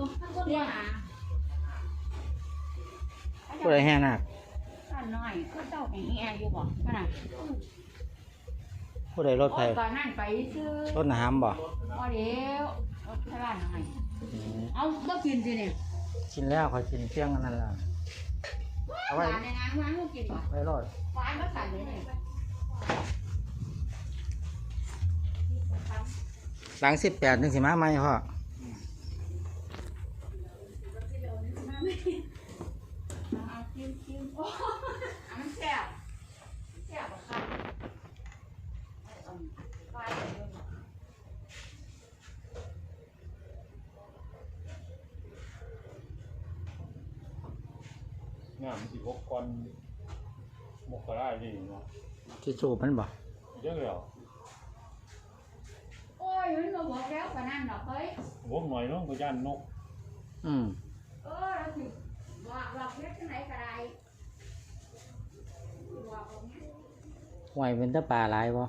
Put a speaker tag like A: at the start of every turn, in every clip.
A: อยู่ทั้งคนมาหา
B: ผู้ใดแห่นาค
A: ข้าน้อยก็เจ้าแห่แห่อยู่บ่ขนาด
B: ผู้ใดรถไฟ
A: โอ้ยก่อนนั่นไปซื้อ
B: รถน้ำบ่
A: พอเดี๋ยวรถพลานหน่อย
B: อืม
A: เอาก็กินสิเนี่ย
B: กินแล้วขอยกินเพียงอันนั้นล่ะ เอาไว้
A: หวานในน้ำหวานก็กินบ่
B: ไว้รอด
A: หวานก็สั่นเลยเนี่ย
B: หลังสิบแปดนึงสิมาไหมพ่อ
A: เอากินกินโอ้อันนั้นแซ่บแซ่บบ่ค่ะเอาหวานเลยเนาะ
C: งามสิบหกก่อนมกรานี่เนาะ
B: ที่สูบมันบ่
C: เยอะแล้ว
A: โอ้ยมันมาบอกแล้วปานนั้นดอกเฮ้ย
C: วกหน่อยเนาะก็ย่านนก
B: อืม
A: เออเราสิบอกบอกเฮ็ดจังไหนก็ได้บอกเอาเนี่ย
B: ห่วยเป็นตะปลาหลายบ่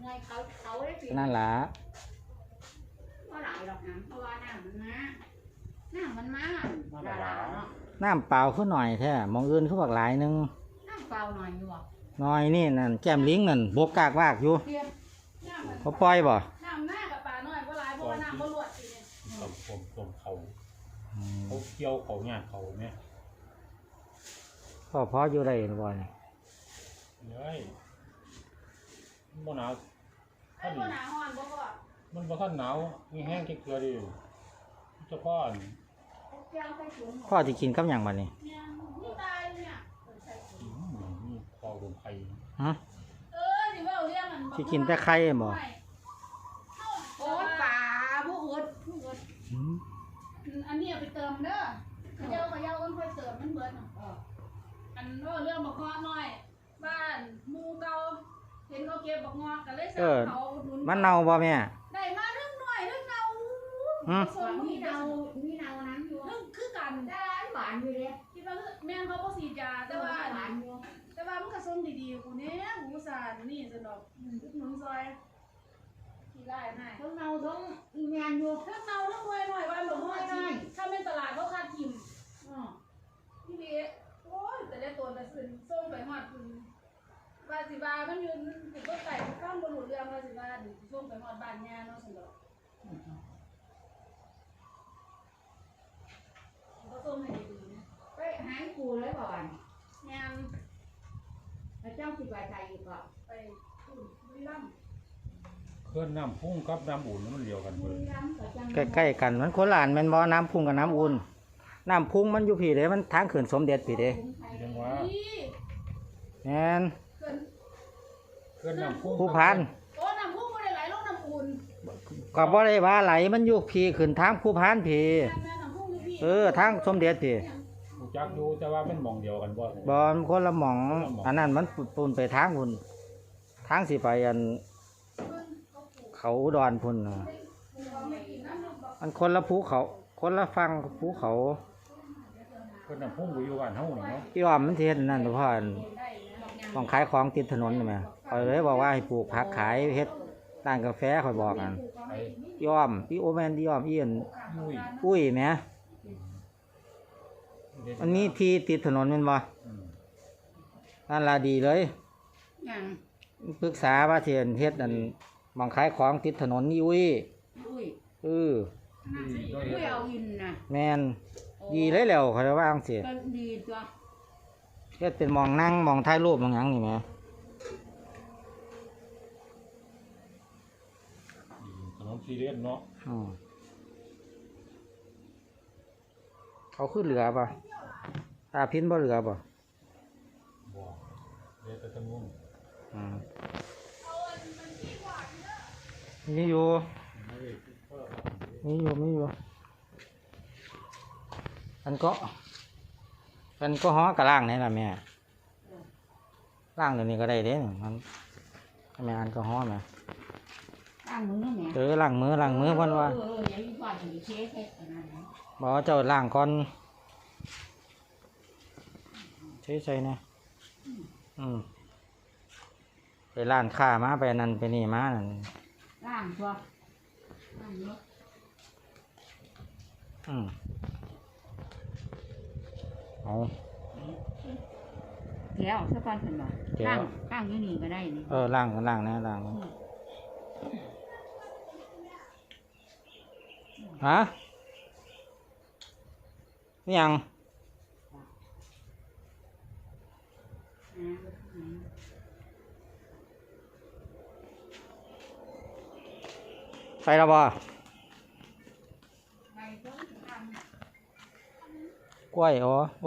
A: เงยเขาเขาได้สิ
B: นั่นล่ะ
A: ก็หลายดอกนะเพราะว่าน้ำมันมาน้ำมันมาดาราเนาะ
B: น้ำเปล่าขึ้นหน่อยแท้มองอื่นเขาบอกหลายหนึง
A: น้ำเปล่าหน่อยอยู่บ่
B: น้อยนี่นั่นแก้มลิงนั่นบกกากวากอยู่
A: เดียวน้ำมัน
B: เขาปล่อยบ่
A: น้ำหน้ากับปลาน้อยก็หลายเพราะว่าน้ำบ่รวดสิเนี่ย
C: ต้มต้มต้มเขา
B: อืม
C: เขาเกี่ยวเขาหยาเขาเนี่ย
B: พ่อพออยู่ได้บ่นี่
C: เฮ้ยมันบ่หนาว
A: ไอ้บ่หนาฮ้อนบ่บ่
C: มันบ่ทันหนาวมีแห้งแค่เกลือดิเจ้าพ่อนี่
A: แก้วใส่ถุง
B: พ่อสิกินกับหยังบัดนี้
A: เนี่ยนี่ตายเนี่ย
C: อืมนี่พอลมไผ่
B: ฮะ
A: เออสิว่าเอาเรื่องมัน
B: สิกินแต่ไข่บ่
A: โอ๊ยป่าผู้อุดผู้อุด
B: อืม
A: อันนี้เอาไปเติมเด้อเขย่าเขย่ากันค่อยเติมมันเบิดน่ะอันว่าเรื่องบักงอกน้อย บ้านหมู่เก่าเห็นเขาเก็บบักงอกก็เลยสั่งเขาอุดหนุน
B: มันเน่าบ่แม่
A: ได้มาเรื่องหน่อยเรื่องเนา
B: หืม
A: ส่วนมีเนามีเนาานอยู่เลยคิดว่าแม่นเขาบ่สีดยาแต่ว่า หวานอยู่แต่ว่ามันก็ส่งดีๆกูเนี่ยกูอุตสาห์นี่สนอกอุดหนุนซอยที่ไร่ให้ทั้งเนาทั้งอีแมนอยู่ทั้งเนาทั้งหน่วยหน่อยว่าบ่หน่วยหน่อยถ้าเป็นตลาดเขาคาดทิมอ๋อพี่เบโอ้ยแต่ได้ตัวแต่ซื้อส่งไปฮอดคุณว่าสิว่ามันอยู่สิบ่ไก่ข้ามบ่รู้เรื่องว่าสิว่าสิส่งไปฮอดบ้านย่าเนาะซั่นดอกเขาส่งให้ดีๆนะไป หายกูเลยก่อนงานพระเจ้าสิบวายใจอยู่ก่อนไปอุ่นบุรีรัมย์
C: เคลื่อนน้ำพุ่งกับน้ำอุ่นมันเดียวกัน
A: บุ
C: เบิด
A: รีรัมย์กับจัง
B: ใกล้ๆกันมันคนละอันแม่นบ่น้ำพุ่งกับน้ำอุ่นน้ำพุ่งมันอยู่พี่เด้มันทางขึ้นสมเด็จพี่เด้
C: ยังว่า
B: แม่น
A: เกิน
C: เคลื่อนน้ำพุ่ง
B: ผู้พัน
A: โอ้น้ำพุ่งไม่ได้ไหลลงน้ำอุ่น
B: ก็บ่ได้ว่าไหลมันอยู่พี่ขึ้นทางผู้พันพี่
A: แม่น้ำพุ่งอยู่พี่
B: เออทางสมเด็จพี่
C: รู้ จักอยู่แต่ว่ามันหมองเดียวกันบ่
B: บอลคนละหม่อง อันนั้นมันปูนไปทางพุ่นทางสิไปอัน เขาอุดอนพุ่นน่ะมันคนละภูเขา คนละฟังภูเขา
C: เคลื่อนน้ำพุ่งอยู่บ้านเฮานี่เนาะ
B: ที่ว่ามันสิเฮ็ดนั่นเพราะอันต้องขายของติดถนนนี่แหม่ข่อยเลยบอกว่าให้ปลูกผักขายเฮ็ดร้านกาแฟข่อยบอกกัน
C: ไอ้
B: พี่อ้อมพี่โอแมนพี่อ้อมอีอัน
C: มุ้ย
B: อุ้ยแหม มันมีที่ติดถนนแม่นบ่
C: อืม
B: นั่นล่ะดีเลย
A: ยัง
B: ปรึกษาว่าสิเฮ็ดอันหมองขายของติดถนนนี่อุ้ย
A: อุ้ย
B: เออ
A: อุ้ยเอาอินนะ
B: แม่นดีเลยแล้วเขาจะว่าจังซี่
A: ก็ดีตัว
B: เฮ็ดเป็นหมองนั่งหมองถ่ายรูปหมองหยังนี่แหม
C: ถนนซีเรียสเนาะ
B: อืม เขาขึ้นเรือป่ะตาพินบ่เรือป่ะ
C: บ่เดี๋ยวแต่ทางนู้น
B: อืมมีอยู่
C: ไม่ได้เพิ่ม
B: มีอยู่มีอยู่อันก็อันก็ฮ้อกระล่างนี่ล่ะแม่ล่างเดี๋ยวนี้ก็ได้เด้นี่มันแม่อันก็ฮ้อแม่
A: ตั้งมือแม่
B: เออล้างมือล้างมือเพิ่นว่า
A: เออเอออย่ามีความถึงเช็คเช็คอันนั้นนะ
B: บอกว่าเจ้าล่างก่อนใช่ใช่นะอืมไปร้านค้ามาไปนั่นไปนี่มานั่น
A: ล่างตัวล่างเยอะอืมเอา
D: แก้วสะกอนเพิ่นบอก
A: แก้ว
D: ข้างข้างอยู่นี่ก็ได้นี่
A: เออล่างล่างนะล่างนะฮะ นี่ยังไปแล้วบ่กล้วยโอ้โ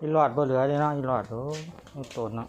A: อี
B: หลโหล
A: ยาที่ฟันแม่อีหลอดบ่เหลือเลยเนาะอีหลอดโอ้ยโตนเนาะ